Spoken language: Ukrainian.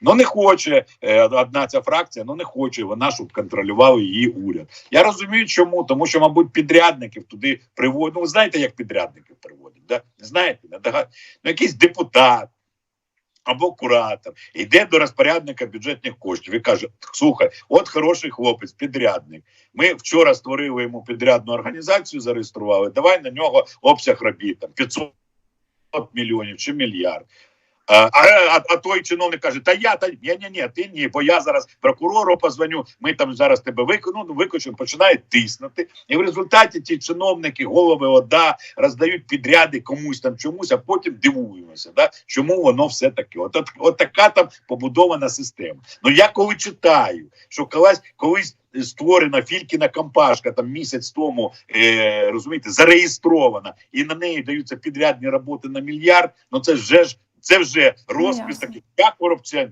Ну не хоче е, одна ця фракція, ну не хоче вона, щоб контролював її уряд. Я розумію, чому, тому що, мабуть, підрядників туди приводять. Ну, знаєте, як підрядників приводять? Да? Знаєте, ну, якийсь депутат. Або куратор йде до розпорядника бюджетних коштів і каже: слухай, от хороший хлопець, підрядник. Ми вчора створили йому підрядну організацію, зареєстрували. Давай на нього обсяг робіт там 500 мільйонів чи мільярд. А, а, а той чиновник каже: Та я та ні, ні, ні, ти ні, бо я зараз прокурору позвоню. Ми там зараз тебе викону, ну, починає тиснути. І в результаті ті чиновники, голови ОДА роздають підряди комусь там чомусь, а потім дивуємося, да, чому воно все таке. От, от, от така там побудована система. Ну я коли читаю, що колись колись. Створена Фількіна компашка там місяць тому е, розумієте, зареєстрована, і на неї даються підрядні роботи на мільярд. Ну це вже ж це вже розпис Ясно. таких як корупціонер.